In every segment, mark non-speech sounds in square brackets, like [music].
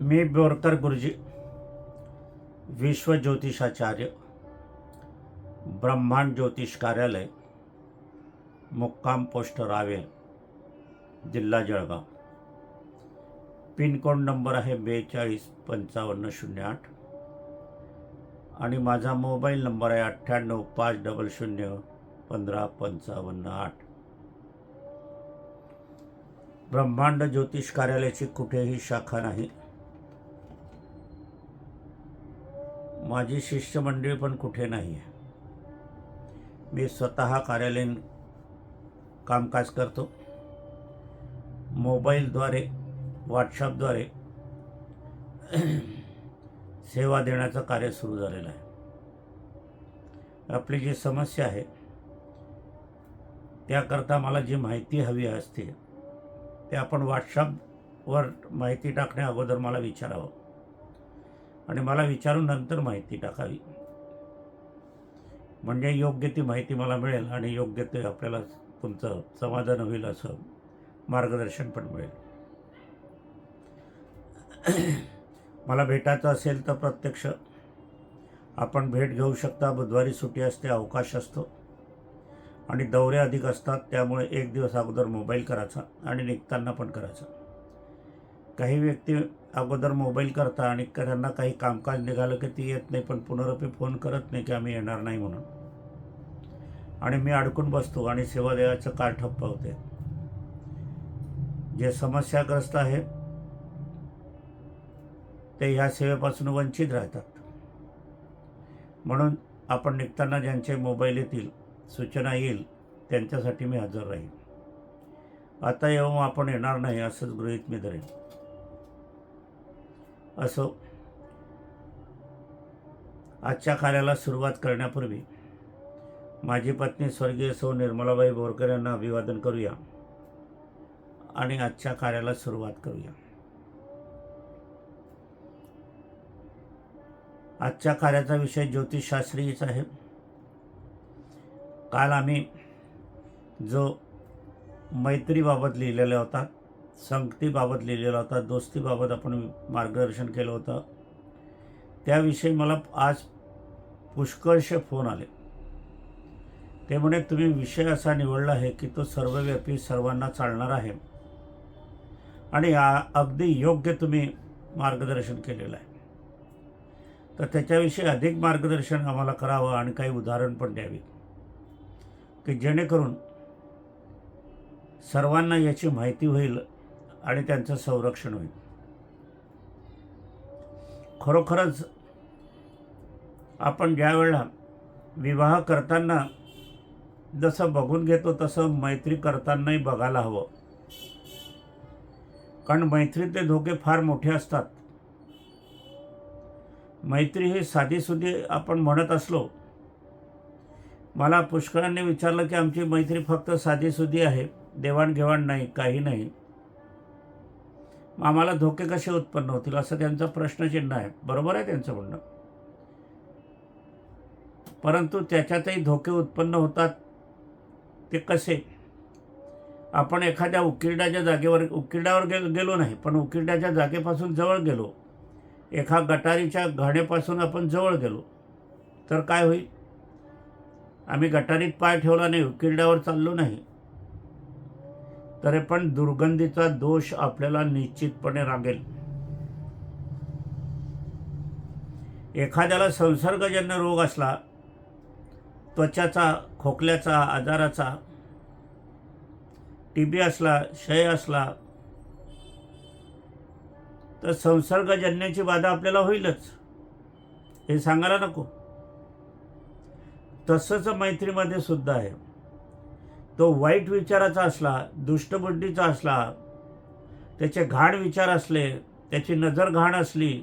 मी बोरकर गुरुजी विश्व ज्योतिषाचार्य ब्रह्मांड ज्योतिष कार्यालय मुक्काम पोस्ट रावेर जिल्हा जळगाव. पिनकोड नंबर आहे बेचाळीस पंचावन्न शून्य आठ आणि माझा मोबाईल नंबर आहे अठ्ठ्याण्णव पाच डबल शून्य पंधरा पंचावन्न आठ. ब्रह्मांड ज्योतिष कार्यालयाची कुठेही शाखा नाही. माझी शिष्यमंडळी पण कुठे नाही आहे मी स्वतः कार्यालयीन कामकाज करतो. मोबाईलद्वारे व्हॉट्सअपद्वारे [clears throat] सेवा देण्याचं कार्य सुरू झालेलं आहे. आपली जी समस्या आहे त्याकरता मला जी माहिती हवी असते ते आपण व्हॉट्सअपवर माहिती टाकण्या अगोदर मला विचारावं. आणि मला विचारून नंतर माहिती टाकावी. म्हणजे योग्य ती माहिती मला मिळेल आणि योग्य ते आपल्याला तुमचं समाधान होईल असं मार्गदर्शन पण मिळेल. मला भेटायचं असेल तर प्रत्यक्ष. आपण भेट घेऊ शकता बुधवारी सुट्टी असते अवकाश असतो. आणि दौरे अधिक असतात त्यामुळे एक दिवस अगोदर मोबाईल करायचा आणि निघताना पण करायचा. काही व्यक्ती अगोदर मोबाईल करता आणि त्यांना काही कामकाज निघालं की ती येत नाही पण पुनरपी फोन करत नाही की आम्ही येणार नाही म्हणून. आणि मी अडकून बसतो आणि सेवा देवाचं कार ठप्प होते जे समस्याग्रस्त आहे ते ह्या सेवेपासून वंचित राहतात. म्हणून आपण निघताना ज्यांचे मोबाईल येतील सूचना येईल त्यांच्यासाठी मी हजर राहील आता येऊन आपण येणार नाही असंच गृहीत मी धरेन. असो. आजच्या कार्याला सुरुवात करण्यापूर्वी माझी पत्नी स्वर्गीय सौ निर्मलाबाई बोरकर यांना अभिवादन करूया आणि आजच्या कार्याला सुरुवात करूया. आजच्या कार्याचा विषय ज्योतिषशास्त्रीच आहे. काल आम्ही जो मैत्रीबाबत लिहिलेला होता संगतीबाबत लिहिलेला होता दोस्तीबाबत आपण मार्गदर्शन केलं होतं. त्याविषयी मला आज पुष्कळशे फोन आले. ते म्हणे तुम्ही विषय असा निवडला आहे की तो सर्वव्यापी सर्वांना चालणार आहे आणि अगदी योग्य तुम्ही मार्गदर्शन केलेलं आहे. तर त्याच्याविषयी अधिक मार्गदर्शन आम्हाला करावं आणि काही उदाहरण पण द्यावी. की जेणेकरून सर्वांना याची माहिती होईल आणि त्यांचं संरक्षण होईल. खरोखरच आपण ज्या वेळेला विवाह करताना जसं बघून घेतो तसं मैत्री करतानाही बघायला हवं. कारण मैत्रीतले धोके फार मोठे असतात. मैत्री ही साधीसुधी आपण म्हणत असलो. मला पुष्कळांनी विचारलं की आमची मैत्री फक्त साधीसुधी आहे देवाणघेवाण नाही काही नाही. आम्हाला धोके कसे उत्पन्न होतील असं त्यांचा प्रश्नचिन्ह आहे. बरोबर आहे त्यांचं म्हणणं? परंतु त्याच्यातही धोके उत्पन्न होतात ते कसे? आपण एखाद्या उकिरड्याच्या जागेवर उकिरड्यावर गे गेलो नाही पण उकिरड्याच्या जागेपासून जवळ गेलो. एका गटारीच्या घाण्यापासून आपण जवळ गेलो. तर काय होईल? आम्ही गटारीत पाय ठेवला नाही उकिरड्यावर चाललो नाही. तरी पण दुर्गंधीचा दोष आपल्याला निश्चितपणे रागेल. एखाद्याला संसर्गजन्य रोग असला त्वचाचा खोकल्याचा आजाराचा टी बी असला क्षय असला तर संसर्गजन्याची बाधा आपल्याला होईलच. हे सांगायला नको. तसंच मैत्रीमध्ये सुद्धा आहे. तो वाईट विचाराचा असला दुष्टबुद्धीचा असला त्याचे घाण विचार असले त्याची नजर घाण असली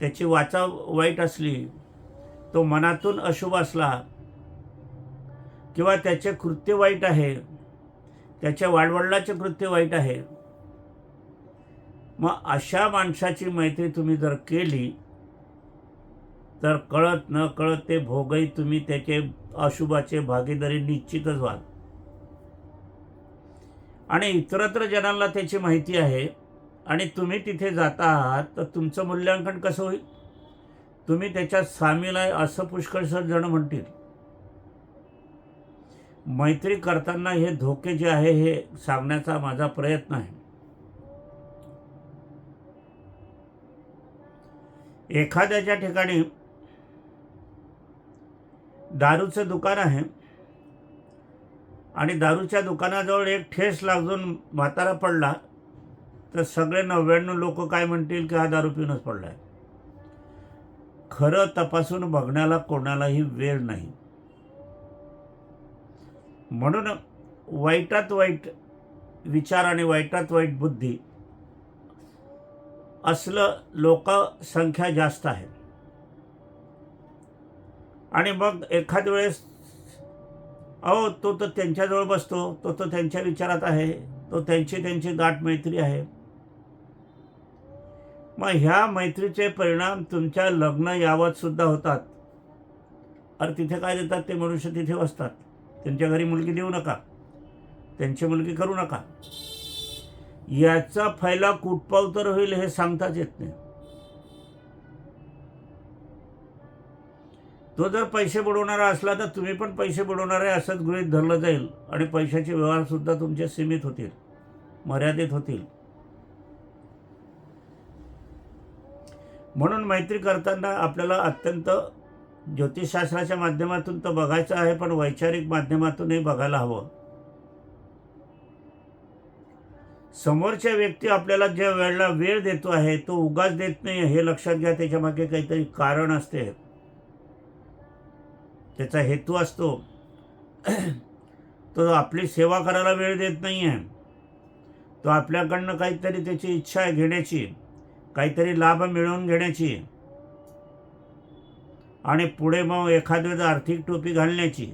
त्याची वाचा वाईट असली तो मनातून अशुभ असला किंवा त्याचे कृत्य वाईट आहे त्याच्या वाडवडिलाचे कृत्य वाईट आहे मग अशा माणसाची मैत्री तुम्ही जर केली तर कळत न कळत ते भोगही तुम्ही त्याचे अशुभाचे भागीदारी निश्चितच व्हाल. आणि इतरत्र जणांना त्याची माहिती आहे आणि तुम्ही तिथे जाता आहात तर तुमचं मूल्यांकन कसं होईल? तुम्ही त्याच्यात सामील आहे असं पुष्कळसर जण म्हणतील. मैत्री करताना हे धोके जे आहे हे सांगण्याचा माझा प्रयत्न आहे. एखाद्याच्या ठिकाणी दारूचं दुकान आहे आणि दारूच्या दुकानाजवळ एक ठेस लागून म्हातारा पडला तर सगळे नव्याण्णव लोक काय म्हणतील की हा दारू पिऊनच पडला आहे खरं तपासून बघण्याला कोणालाही वेळ नाही. म्हणून वाईटात वाईट विचार आणि वाईटात वाईट बुद्धी असलं लोकसंख्या जास्त आहे. आणि मग एखाद वेळेस अहो तो तर त्यांच्याजवळ बसतो तो तर त्यांच्या विचारात आहे तो त्यांची त्यांची गाठ मैत्री आहे. मग ह्या मैत्रीचे परिणाम तुमच्या लग्न यावत सुद्धा होतात. अरे तिथे काय देतात ते मनुष्य तिथे बसतात. त्यांच्या घरी मुलगी देऊ नका. त्यांची मुलगी करू नका. याचा फैला कुठपाव तर होईल हे सांगताच येत नाही. तो जर पैसे बुडवणारा असला तर तुम्ही पण पैसे बुडवणारे असंच गृहीत धरलं जाईल आणि पैशाचे व्यवहारसुद्धा तुमचे सीमित होतील मर्यादित होतील. म्हणून मैत्री करताना आपल्याला अत्यंत ज्योतिषशास्त्राच्या माध्यमातून तर बघायचं आहे पण वैचारिक माध्यमातूनही बघायला हवं. समोरच्या व्यक्ती आपल्याला ज्या वेळेला वेळ देतो आहे तो उगाच देत नाही हे लक्षात घ्या त्याच्यामागे काहीतरी कारण असते. त्याचा हेतू असतो. तो आपली सेवा करायला वेळ देत नाही आहे तो आपल्याकडनं काहीतरी त्याची इच्छा आहे घेण्याची. काहीतरी लाभ मिळवून घेण्याची. आणि पुढे मग एखाद्या आर्थिक टोपी घालण्याची.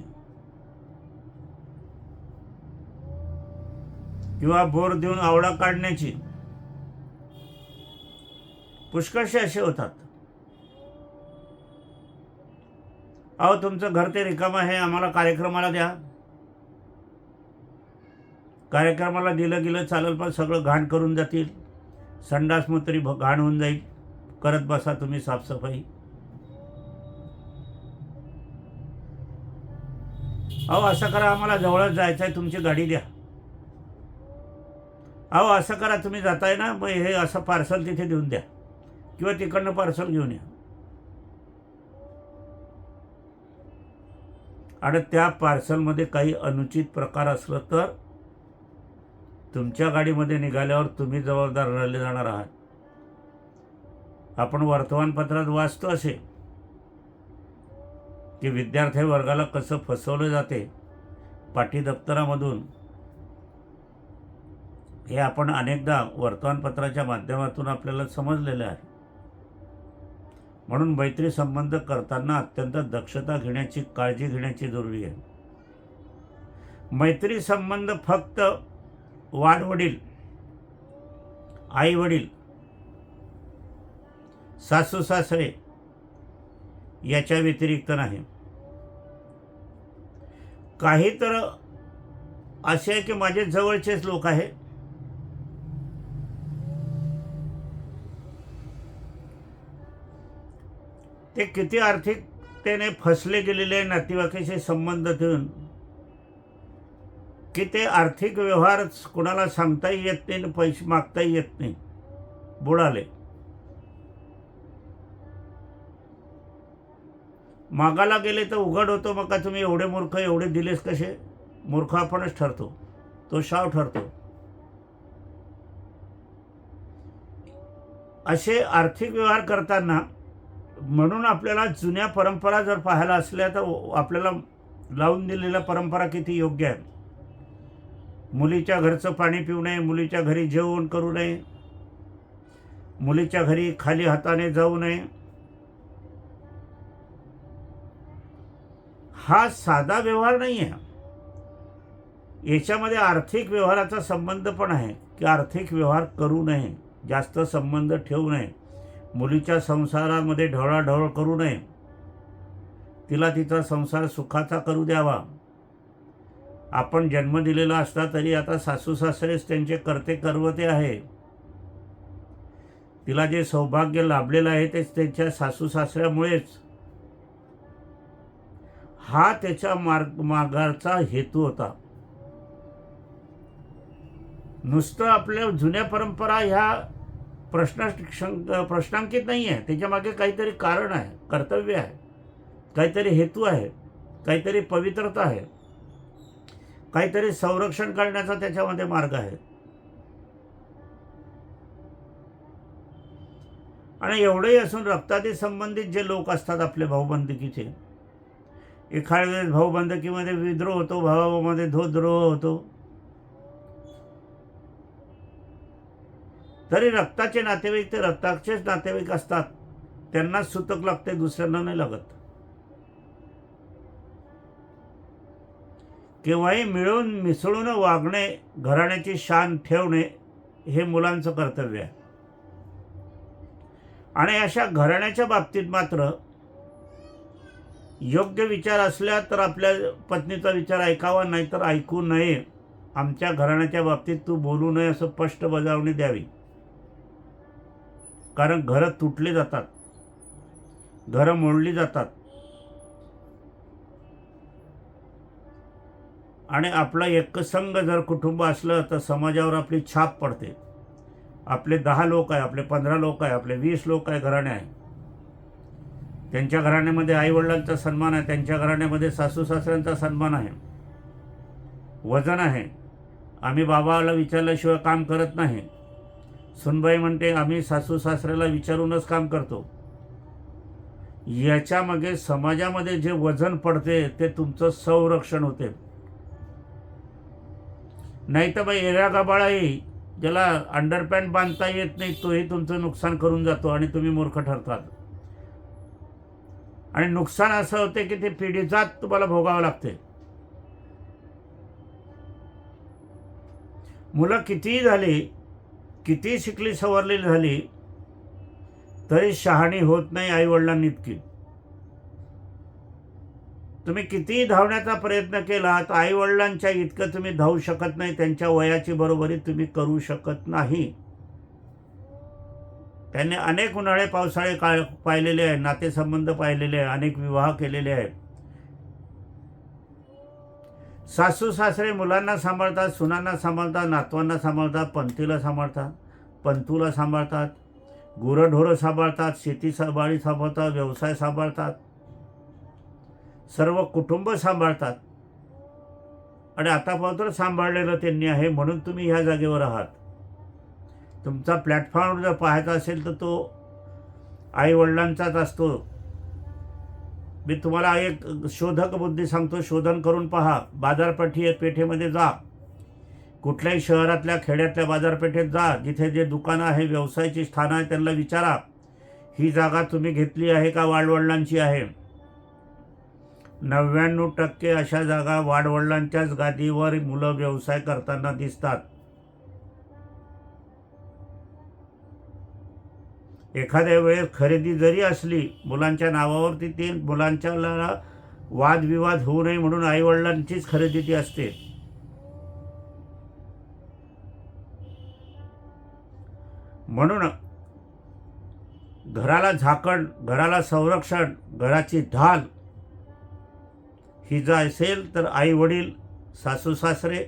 किंवा बोर देऊन आवडा काढण्याची. पुष्कळशे असे होतात. अहो तुमचं घर ते रिकामं आहे आम्हाला कार्यक्रमाला द्या. कार्यक्रमाला दिलं गेलं चालेल पण सगळं घाण करून जातील. संडास मग भ घाण होऊन जाईल. करत बसा तुम्ही साफसफाई. अहो असं करा आम्हाला जवळच जायचं आहे तुमची गाडी द्या. अहो असं करा तुम्ही जाताय ना मग हे असं पार्सल तिथे देऊन द्या. किंवा तिकडनं पार्सल घेऊन या. आणि त्या पार्सलमध्ये काही अनुचित प्रकार असलं तर तुमच्या गाडीमध्ये निघाल्यावर तुम्ही जबाबदार राहिले जाणार आहात. आपण वर्तमानपत्रात वाचतो असे की विद्यार्थी वर्गाला कसं फसवलं जाते पाठी दप्तरामधून हे आपण अनेकदा वर्तमानपत्राच्या माध्यमातून आपल्याला समजलेलं आहे. म्हणून मैत्री संबंध करताना अत्यंत दक्षता घेण्याची काळजी घेण्याची जरुरी आहे. मैत्री संबंध फक्त वाडवडील आई वडील सासू सासरे याच्या व्यतिरिक्त नाही. काही तर असे आहे की माझे जवळचेच लोक आहेत. ते किती आर्थिकतेने फसले गेलेले नातेवाईकाशी संबंध ठेवून की ते आर्थिक व्यवहार कोणाला सांगताही येत नाही आणि पैसे मागताही येत नाही. बुडाले. मागायला गेले तर उघड होतो मग का तुम्ही एवढे मूर्ख एवढे दिलेस कसे? मूर्ख आपणच ठरतो. तो शाव ठरतो. असे आर्थिक व्यवहार करताना म्हणून आपल्याला जुन्या परंपरा जर पाहायला असल्या तर आपल्याला लावून दिलेल्या परंपरा किती योग्य आहे मुलीच्या घरचं पाणी पिऊ नये मुलीच्या घरी जेवण करू नये मुलीच्या घरी खाली हाताने जाऊ नये. हा साधा व्यवहार नाही आहे याच्यामध्ये आर्थिक व्यवहाराचा संबंध पण आहे की आर्थिक व्यवहार करू नये जास्त संबंध ठेवू नये. मुलीच्या संसारामध्ये ढवळाढवळ करू नये. तिला तिचा संसार सुखाचा करू द्यावा. आपण जन्म दिलेला असला तरी आता सासू सासरेच त्यांचे कर्ते करवते आहे. तिला जे सौभाग्य लाभलेलं आहे तेच त्यांच्या सासू सासऱ्यामुळेच. हा त्याच्या मार्ग मार्गाचा हेतू होता. नुसतं आपल्या जुन्या परंपरा ह्या प्रश्न प्रश्नांकित नाही आहे त्याच्यामागे काहीतरी कारण आहे कर्तव्य आहे काहीतरी हेतू आहे काहीतरी पवित्रता आहे काहीतरी संरक्षण करण्याचा त्याच्यामध्ये मार्ग आहे. आणि एवढंही असून रक्तादी संबंधित जे लोक असतात आपले भाऊबंदकीचे एखाद्या वेळेस भाऊबंदकीमध्ये विद्रोह होतो भावामध्ये धोद्रोह होतो तरी रक्ताचे नातेवाईक ते रक्ताचेच नातेवाईक असतात. त्यांनाच सुतक लागते दुसऱ्यांना नाही लागत. केव्हाही मिळून मिसळून वागणे घराण्याची शान ठेवणे हे मुलांचं कर्तव्य आहे. आणि अशा घराण्याच्या बाबतीत मात्र योग्य विचार असल्या तर आपल्या पत्नीचा विचार ऐकावा नाही तर ऐकू नये. आमच्या घराण्याच्या बाबतीत तू बोलू नये असं स्पष्ट बजावणी द्यावी. कारण घरं तुटली जातात. घरं मोडली जातात. आणि आपला एकसंघ जर कुटुंब असलं तर समाजावर आपली छाप पडते. आपले दहा लोक आहे आपले पंधरा लोक आहे आपले वीस लोक आहे घराणे आहे. त्यांच्या घराण्यामध्ये आईवडिलांचा सन्मान आहे त्यांच्या घराण्यामध्ये सासू सासऱ्यांचा सन्मान आहे. वजन आहे. आम्ही बाबाला विचारल्याशिवाय काम करत नाही. सुनबाई म्हणते आम्ही सासू सासऱ्याला विचारूनच काम करतो. याच्यामागे समाजामध्ये जे वजन पडते ते तुमचं संरक्षण होते. नाही तर बाई एरा गबाळाही ज्याला अंडरपॅन्ट बांधता येत नाही तोही तुमचं नुकसान करून जातो आणि तुम्ही मूर्ख ठरतात. आणि नुकसान असं होते की ते पिढीजात तुम्हाला भोगावं लागते. मुलं कितीही झाली किती शिकली सवरली झाली तरी शहाणी होत नाही आईवडिलांनी इतकी. तुम्ही कितीही धावण्याचा प्रयत्न केला तर आईवडिलांच्या इतकं तुम्ही धावू शकत नाही त्यांच्या वयाची बरोबरी तुम्ही करू शकत नाही. त्यांनी अनेक उन्हाळे पावसाळे काळ पाहिलेले आहे नातेसंबंध पाहिलेले आहे अनेक विवाह केलेले आहेत. सासू सासरे मुलांना सांभाळतात सुनांना सांभाळतात नातवांना सांभाळतात पंथीला सांभाळतात पंतूला सांभाळतात गुरंढोरं सांभाळतात शेती सांभाळी सांभाळतात व्यवसाय सांभाळतात सर्व कुटुंब सांभाळतात. आणि आतापर्यंत सांभाळलेलं त्यांनी आहे म्हणून तुम्ही ह्या जागेवर आहात. तुमचा प्लॅटफॉर्म जर पाहायचा असेल तर तो आईवडिलांचाच असतो. मी तुम्हाला एक शोधक बुद्धी सांगतो शोधन करून पहा. बाजारपेठी पेठेमध्ये जा. कुठल्याही शहरातल्या खेड्यातल्या बाजारपेठेत जा. जिथे जे दुकानं आहे व्यवसायाची स्थानं आहे त्यांना विचारा. ही जागा तुम्ही घेतली आहे का? वाडवडिलांची आहे. नव्याण्णव टक्के अशा जागा वाडवडिलांच्याच गादीवर मुलं व्यवसाय करताना दिसतात. एखाद्या वेळेस खरेदी जरी असली मुलांच्या नावावरती ती मुलांच्या वादविवाद होऊ नये म्हणून आईवडिलांचीच खरेदी ती असते. म्हणून घराला झाकण घराला संरक्षण घराची ढाल ही जर असेल तर आई वडील सासू सासरे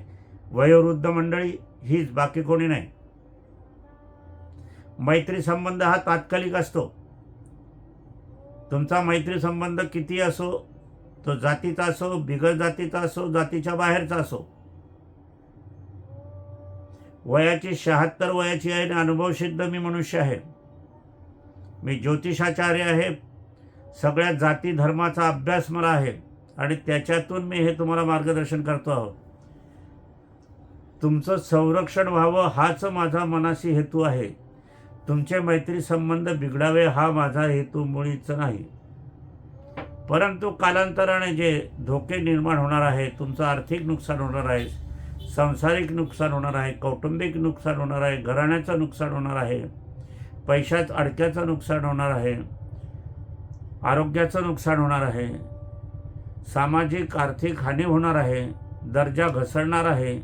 वयोवृद्ध मंडळी हीच बाकी कोणी नाही. मैत्री संबंध हा तात्कालिक असतो. तुमचा मैत्री संबंध किती असो तो जातीचा असो बिगर जातीचा असो जातीच्या बाहेरचा असो. वयाची शहात्तर वयाची आहे आणि अनुभवसिद्ध मी मनुष्य आहे. मी ज्योतिषाचार्य आहे. सगळ्या जाती धर्माचा अभ्यास मला आहे आणि त्याच्यातून मी हे तुम्हाला मार्गदर्शन करतो आहोत. तुमचं संरक्षण व्हावं हाच माझा मनाशी हेतू आहे. तुमचे मैत्री संबंध बिघडावे हा माझा हेतू मुळीच नाही. परंतु कालांतराने जे धोके निर्माण होणार आहे तुमचं आर्थिक नुकसान होणार आहे सांसारिक नुकसान होणार आहे कौटुंबिक नुकसान होणार आहे घराण्याचं नुकसान होणार आहे पैशात अडक्याचं नुकसान होणार आहे आरोग्याचं नुकसान होणार आहे सामाजिक आर्थिक हानी होणार आहे दर्जा घसरणार आहे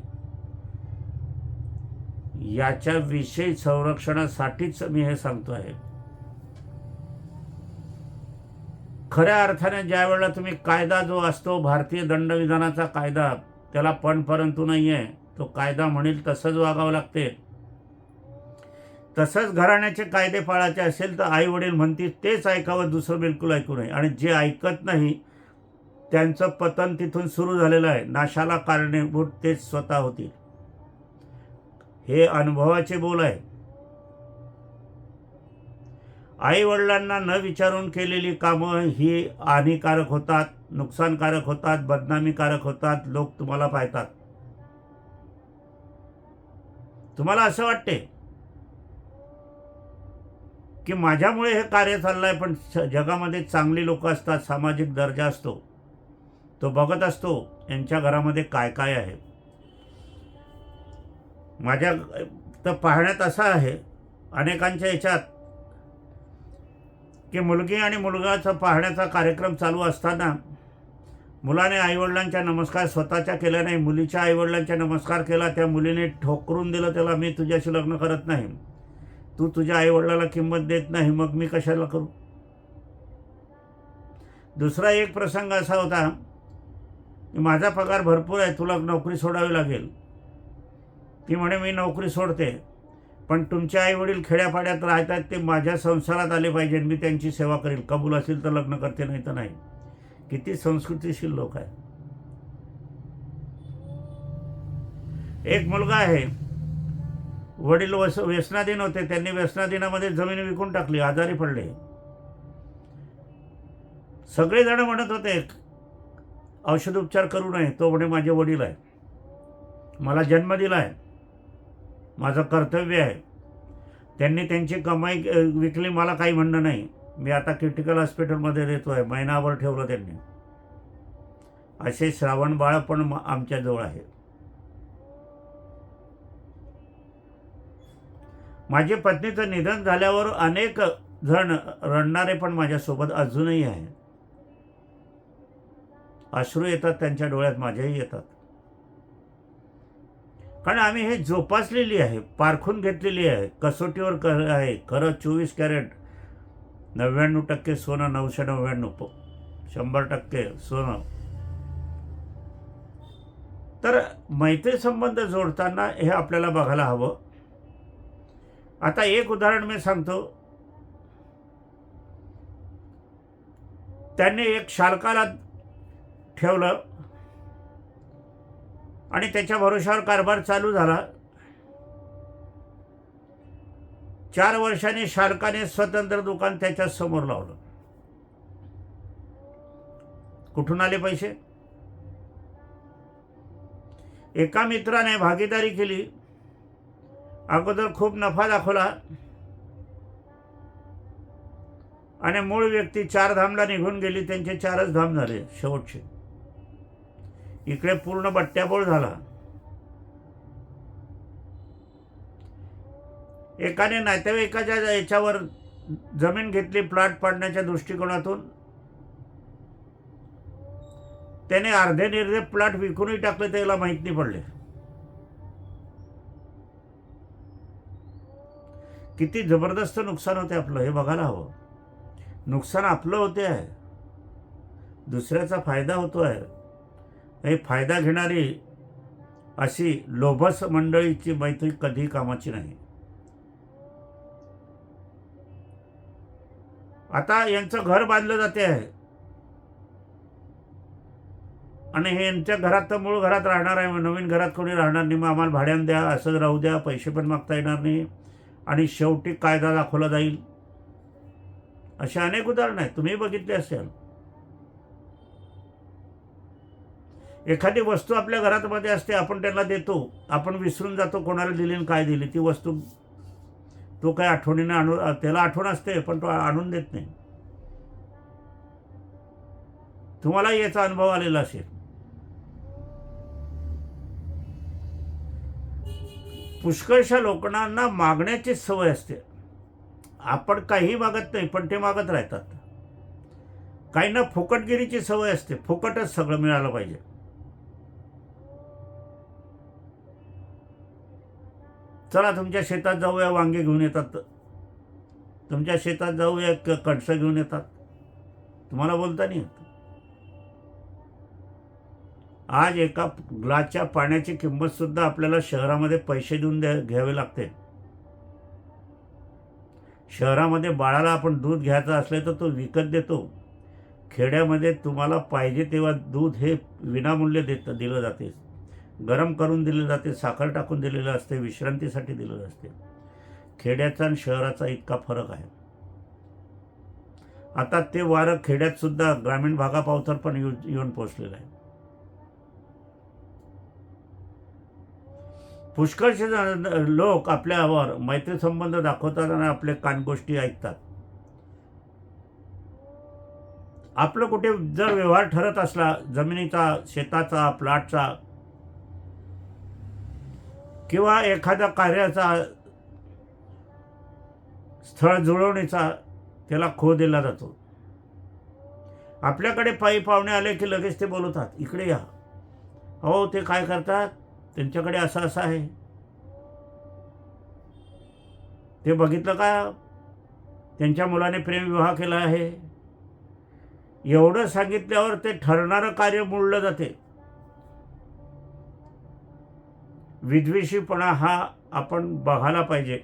याच्याविषयी संरक्षणासाठीच मी हे सांगतो आहे खऱ्या अर्थाने ज्या वेळेला तुम्ही कायदा जो असतो भारतीय दंडविधानाचा कायदा त्याला पण परंतु नाही आहे तो कायदा म्हणेल तसंच वागावं लागते. तसंच घराण्याचे कायदे पाळायचे असेल तर आई वडील म्हणतील तेच ऐकावं दुसरं बिलकुल ऐकू नये. आणि जे ऐकत नाही त्यांचं पतन तिथून सुरू झालेलं आहे. नाशाला कारणीभूत तेच स्वतः होतील. हे अनुभवाचे बोल आहे. आई वडिलांना न विचारून केलेली कामं ही हानिकारक होतात नुकसानकारक होतात बदनामीकारक होतात लोक तुम्हाला पाहतात. तुम्हाला असं वाटते की माझ्यामुळे हे कार्य चाललं आहे पण जगामध्ये चांगली लोक असतात सामाजिक दर्जा असतो तो बघत असतो यांच्या घरामध्ये काय काय आहे. माझ्या तर पाहण्यात असं आहे अनेकांच्या याच्यात की मुलगी आणि मुलगाचा पाहण्याचा कार्यक्रम चालू असताना मुलाने आईवडिलांच्या नमस्कार स्वतःच्या केला नाही मुलीच्या आईवडिलांच्या नमस्कार केला त्या मुलीने ठोकरून दिलं त्याला मी तुझ्याशी लग्न करत नाही. तू तुझ्या आईवडिलाला किंमत देत नाही मग मी कशाला करू? दुसरा एक प्रसंग असा होता की माझा पगार भरपूर आहे तुला नोकरी सोडावी लागेल. ती म्हणे मी नोकरी सोडते पण तुमचे आईवडील खेड्यापाड्यात राहतात ते माझ्या संसारात आले पाहिजे मी त्यांची सेवा करेल कबूल असेल तर लग्न करते नाही तर नाही. किती संस्कृतीशील लोक आहे एक मुलगा आहे वडील वस व्यसनाधीन होते त्यांनी व्यसनाधीनामध्ये जमीन विकून टाकली आजारी पडले. सगळेजण म्हणत होते औषधोपचार करू नये. तो म्हणे माझे वडील आहे मला जन्म दिला आहे माझं कर्तव्य आहे. त्यांनी त्यांची कमाई विकली मला काही म्हणणं नाही. मी आता क्रिटिकल हॉस्पिटलमध्ये देतो आहे महिनाभर ठेवलं त्यांनी. असे श्रावण बाळ पण आमच्याजवळ आहे. माझी पत्नीचं निधन झाल्यावर अनेक जण रडणारे पण माझ्यासोबत अजूनही आहे अश्रू येतात त्यांच्या डोळ्यात माझ्याही येतात. कारण आम्ही हे जोपासलेली आहे पारखून घेतलेली आहे. कसोटीवर क आहे खरं चोवीस कॅरेट. नव्याण्णव टक्के सोनं नऊशे नव्याण्णव शंभर टक्के सोनं. तर मैत्री संबंध जोडताना हे आपल्याला बघायला हवं. आता एक उदाहरण मी सांगतो. त्यांनी एक शालकाला ठेवलं. आणि त्याच्या भरोशावर कारभार चालू झाला. चार वर्षांनी शालकाने स्वतंत्र दुकान त्याच्यासमोर लावलं. कुठून आले पैसे? एका मित्राने भागीदारी केली. अगोदर खूप नफा दाखवला. आणि मूळ व्यक्ती चार धामला निघून गेली. त्यांचे चारच धाम झाले शेवटचे. इकडे पूर्ण बट्ट्याबोळ झाला. एकाने नातेवाईकाच्या याच्यावर जमीन घेतली प्लॉट पाडण्याच्या दृष्टिकोनातून. त्याने अर्धे निर्धे प्लॉट विकूनही टाकले त्याला माहीत नाही पडले. किती जबरदस्त नुकसान होते आपलं हे बघायला हवं. नुकसान आपलं होते आहे. दुसऱ्याचा फायदा होतो आहे हे फायदा घेणारी अशी लोभस मंडळीची मैत्री कधी कामाची नाही. आता यांचं घर बांधलं जाते आहे. आणि हे यांच्या घरात तर मूळ घरात राहणार आहे नवीन घरात कोणी राहणार नाही मग आम्हाला भाड्यानं द्या असंच राहू द्या पैसे पण मागता येणार नाही आणि शेवटी कायदा दाखवला जाईल. असे अनेक उदाहरणं आहेत. तुम्ही बघितले असेल. एखादी वस्तू आपल्या घरातमध्ये असते आपण त्याला देतो आपण विसरून जातो कोणाला दिली आणि काय दिली ती वस्तू तो काय आठवणीने आणू त्याला आठवण असते पण तो आणून देत नाही. तुम्हाला याचा अनुभव आलेला असेल. पुष्कळशा लोकांना मागण्याचीच सवय असते. आपण काही मागत नाही पण ते मागत राहतात. काहींना फुकटगिरीची सवय असते फुकटच सगळं मिळालं पाहिजे. चला तुमच्या शेतात जाऊया वांगे घेऊन येतात. तुमच्या शेतात जाऊया क कणसं घेऊन येतात. तुम्हाला बोलता नाही येत. आज एका ग्लासच्या पाण्याची किंमतसुद्धा आपल्याला शहरामध्ये पैसे देऊन द्या घ्यावे लागते. शहरामध्ये बाळाला आपण दूध घ्यायचं असले तर तो विकत देतो. खेड्यामध्ये तुम्हाला पाहिजे तेव्हा दूध हे विनामूल्य देत दिलं जाते. गरम करून दिले जाते साखर टाकून दिलेलं असते विश्रांतीसाठी दिलेलं असते. खेड्याचा आणि शहराचा इतका फरक आहे. आता ते वारं खेड्यात सुद्धा ग्रामीण भागापावतर पण येऊन पोचलेलं आहे. पुष्कळशे लोक आपल्यावर मैत्री संबंध दाखवतात आणि आपले कानगोष्टी ऐकतात. आपलं कुठे जर व्यवहार ठरत असला जमिनीचा शेताचा प्लॉटचा किंवा एखाद्या कार्याचा स्थळ जुळवणीचा त्याला खो दिला जातो. आपल्याकडे पायी पाहुणे आले की लगेच ते बोलवतात इकडे या. हो ते काय करतात? त्यांच्याकडे असं असं आहे. ते बघितलं का? त्यांच्या मुलाने प्रेमविवाह केला आहे. एवढं सांगितल्यावर ते ठरणारं कार्य मोडलं जाते. विद्वेषीपणा हा आपण बघायला पाहिजे.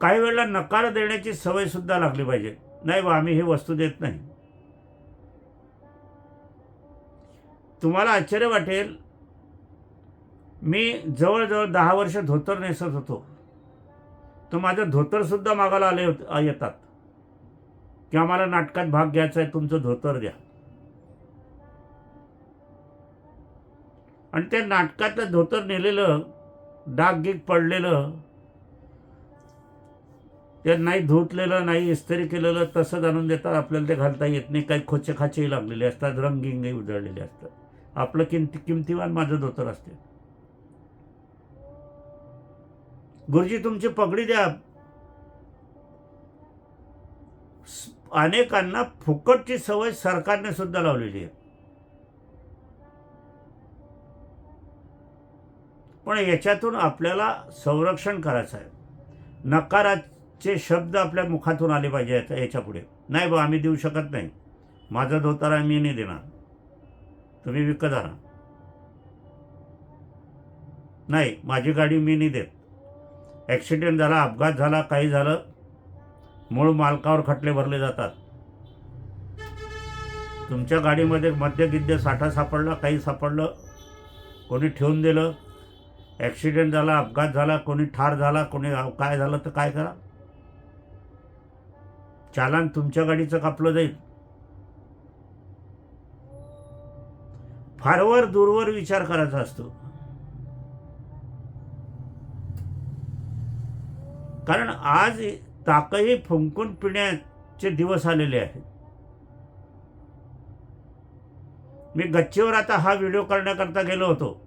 काही वेळेला नकार देण्याची सवय सुद्धा लागली पाहिजे. नाही बा आम्ही ही वस्तू देत नाही. तुम्हाला आश्चर्य वाटेल मी जवळजवळ दहा वर्ष धोतर नेसत होतो. तर माझं धोतरसुद्धा मागायला आले होत- येतात. की आम्हाला नाटकात भाग घ्यायचा आहे तुमचं धोतर द्या. आणि त्या नाटकातलं धोतर नेलेलं डाग गिग पडलेलं ते नाही धुतलेलं नाही इस्त्री केलेलं तसंच आणून देतात आपल्याला ते घालता येत नाही. काही खोचे खाचेही लागलेले असतात रंगिंगही उजळलेले असतात. आपलं किमती किमतीवान माझं धोतर असते. गुरुजी तुमची पगडी द्या. अनेकांना फुकटची सवय सरकारने सुद्धा लावलेली आहे. पण याच्यातून आपल्याला संरक्षण करायचं आहे. नकाराचे शब्द आपल्या मुखातून आले पाहिजे याच्या याच्यापुढे. नाही बा आम्ही देऊ शकत नाही. माझा धोतारा मी नाही देणार. तुम्ही विकत आणा. नाही माझी गाडी मी नाही देत. ॲक्सिडेंट झाला अपघात झाला काही झालं मूळ मालकावर खटले भरले जातात. तुमच्या गाडीमध्ये मद्यगिद्य साठा सापडला काही सापडलं कोणी ठेवून दिलं ॲक्सिडेंट झाला अपघात झाला कोणी ठार झाला कोणी काय झालं तर काय करा? चालान तुमच्या गाडीचं कापलं जाईल. फारवर दूरवर विचार करायचा असतो. कारण आज ताकही फुंकून पिण्याचे दिवस आलेले आहेत. मी गच्चीवर आता हा व्हिडिओ करण्याकरता गेलो होतो.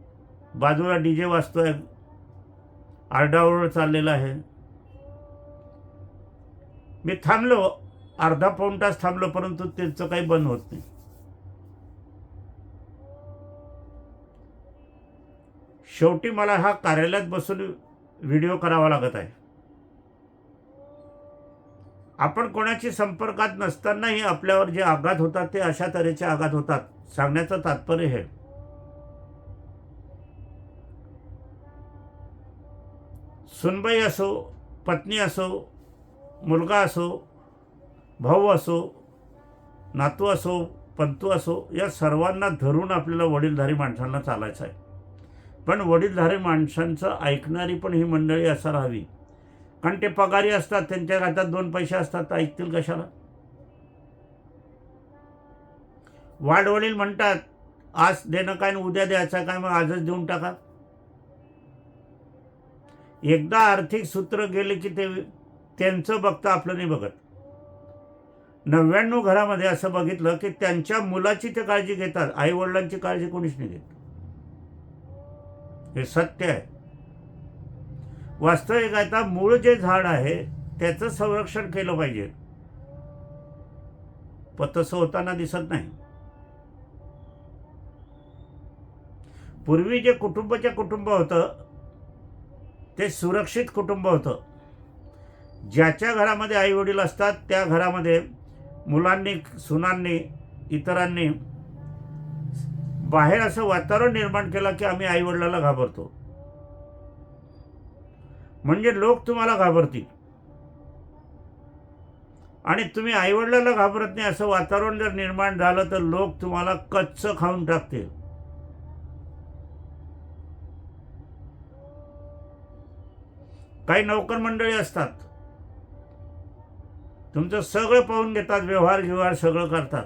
बाजूला डी जे वाजतोय. आरडाओरड चाललेला आहे. मी थांबलो. अर्धा पाऊण तास थांबलो परंतु त्यांचं काही बंद होत नाही. शेवटी मला हा कार्यालयात बसून व्हिडिओ करावा लागत आहे. आपण कोणाची संपर्कात नसतानाही आपल्यावर जे आघात होतात ते अशा तऱ्हेचे आघात होतात सांगण्याचं तात्पर्य हे. सुनबाई असो पत्नी असो मुलगा असो भाऊ असो नातू असो पंतू असो या सर्वांना धरून आपल्याला वडीलधारी माणसांना चालायचं आहे. पण वडीलधारी माणसांचं ऐकणारी पण ही मंडळी असायला हवी कारण ते पगारी असतात त्यांच्या हातात दोन पैसे असतात ऐकतील कशाला? वाढवडील म्हणतात आज देणं काय आणि उद्या द्यायचं काय मग आजच देऊन टाका. एकदा आर्थिक सूत्र गेले की ते त्यांचं बघता आपलं नाही बघत. नव्याण्णव घरामध्ये असं बघितलं की त्यांच्या मुलाची ते काळजी घेतात आई वडिलांची काळजी कोणीच नाही घेत. हे सत्य आहे. वास्तविक आता मूळ जे झाड आहे त्याचं संरक्षण केलं पाहिजे. पण तसं होताना दिसत नाही. पूर्वी जे कुटुंबाच्या कुटुंब होतं ते सुरक्षित कुटुंब होतं. ज्याच्या घरामध्ये आई वडील असतात त्या घरामध्ये मुलांनी सुनांनी इतरांनी बाहेर असं वातावरण निर्माण केलं की आम्ही आई वडिलाला घाबरतो. म्हणजे लोक तुम्हाला घाबरतील. आणि तुम्ही आईवडिलाला घाबरत नाही असं वातावरण जर निर्माण झालं तर लोक तुम्हाला कच्च खाऊन टाकतील. काही नौकर मंडळी असतात. तुमचं सगळं पाहून घेतात व्यवहार व्यवहार सगळं करतात.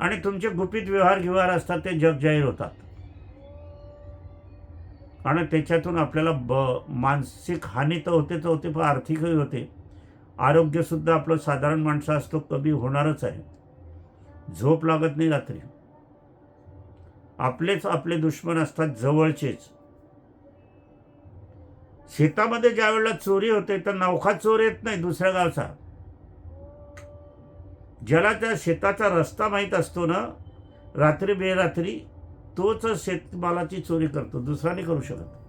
आणि तुमचे गुपित व्यवहार व्यवहार असतात ते जग जाहीर होतात. आणि त्याच्यातून आपल्याला ब मानसिक हानी तर होतेच होते पण आर्थिकही होते. आरोग्यसुद्धा आपलं साधारण माणसं असतो कमी होणारच आहे. झोप लागत नाही रात्री. आपलेच आपले दुश्मन असतात जवळचेच. शेतामध्ये ज्या वेळेला चोरी होते तर नौखा चोर येत नाही दुसऱ्या गावचा. ज्याला त्या शेताचा रस्ता माहीत असतो ना रात्री बेरात्री तोच शेतमालाची चोरी करतो दुसरा नाही करू शकत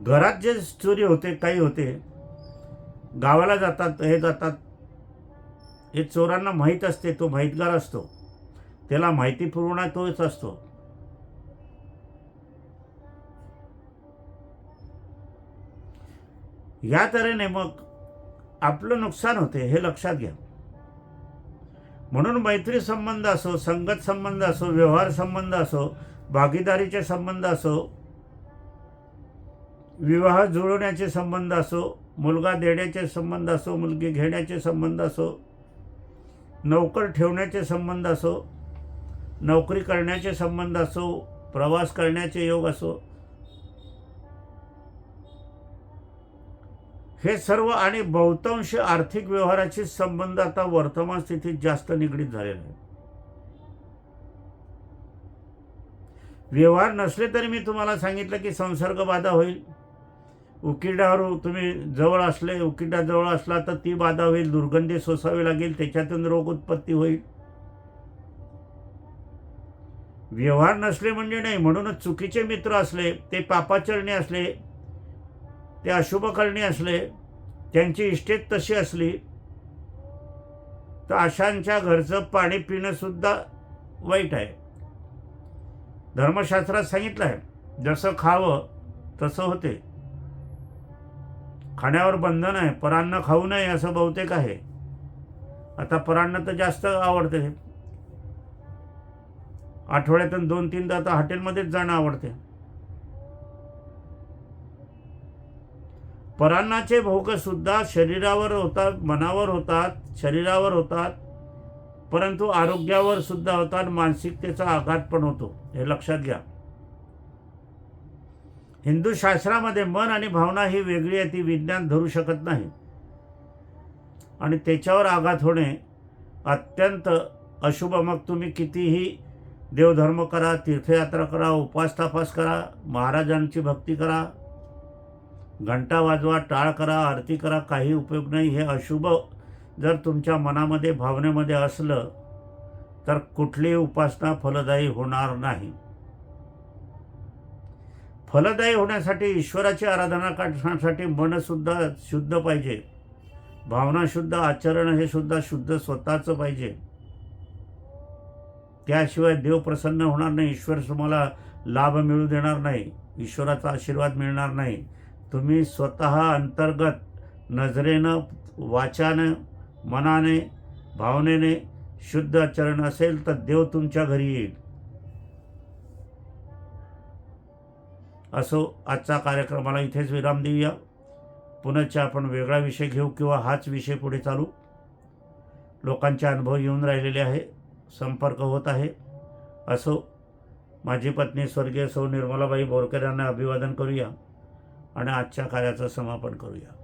घरात जे चोरी होते काही होते गावाला जातात हे जातात हे चोरांना माहीत असते तो माहितगार असतो. त्याला माहिती पुरवणा तोच असतो. या तऱ्हेने मग आपलं नुकसान होते हे लक्षात घ्या. म्हणून मैत्री संबंध असो संगत संबंध असो व्यवहार संबंध असो भागीदारीचे संबंध असो विवाह जुळवण्याचे संबंध असो मुलगा देण्याचे संबंध असो मुलगी घेण्याचे संबंध असो नोकर ठेवण्याचे संबंध असो नोकरी करण्याचे संबंध असो प्रवास करण्याचे योग असो हे सर्व आणि बहुतांश आर्थिक व्यवहाराचे संबंध आता वर्तमान स्थितीत जास्त निगडीत झालेले आहेत. व्यवहार नसले तरी मी तुम्हाला सांगितलं की संसर्ग बाधा होईल. उकिरड्यावर तुम्ही जवळ असले उकिरड्याजवळ जवळ असला तर ती बाधा होईल दुर्गंधी सोसावी लागेल त्याच्यातून रोग उत्पत्ती होईल. व्यवहार नसले म्हणजे नाही म्हणूनच चुकीचे मित्र असले ते पापाचरणी असले ते अशुभकरणी असले त्यांची इष्टेत तशी असली तर अशांच्या घरचं पाणी पिणंसुद्धा वाईट आहे. धर्मशास्त्रात सांगितलं आहे जसं खावं तसं होते. खाण्यावर बंधन आहे परान्न खाऊ नये असं बहुतेक आहे. आता परान्न तर जास्त आवडते. आठवड्यातून दोन तीनदा आता हॉटेलमध्येच जाणं आवडते. परान्नाचे भोगसुद्धा शरीरावर होतात मनावर होतात शरीरावर होतात परंतु आरोग्यावर सुद्धा होतात मानसिकतेचा आघात पण होतो. हे लक्षात घ्या. हिंदू शास्त्रामध्ये मन आणि भावना ही वेगळी आहे ती विज्ञान धरू शकत नाही. आणि त्याच्यावर आघात होणे अत्यंत अशुभ. मग तुम्ही कितीही देवधर्म करा तीर्थयात्रा करा उपास तापास करा महाराजांची भक्ती करा घंटा वाजवा टाळ करा आरती करा काही उपयोग नाही. हे अशुभ जर तुमच्या मनामध्ये भावनेमध्ये असलं तर कुठलीही उपासना फलदायी होणार नाही. फलदायी होण्यासाठी ईश्वराची आराधना करण्यासाठी मनसुद्धा शुद्ध पाहिजे. भावना शुद्ध आचरण हे सुद्धा शुद्ध स्वतःचं पाहिजे. त्याशिवाय देव प्रसन्न होणार नाही ईश्वर तुम्हाला लाभ मिळू देणार नाही ईश्वराचा आशीर्वाद मिळणार नाही. तुम्ही स्वतः अंतर्गत नजरेनं वाचानं मनाने भावनेने शुद्ध आचरण असेल तर देव तुमच्या घरी येईल. असो आजचा कार्यक्रमाला इथेच विराम देऊया. पुनश्च आपण वेगळा विषय घेऊ किंवा हाच विषय पुढे चालू. लोकांचे अनुभव येऊन राहिलेले आहे संपर्क होत आहे. असो माझी पत्नी स्वर्गीय सौ निर्मलाबाई बोरकर यांना अभिवादन करूया आणि आजच्या कार्याचं समापन करूया.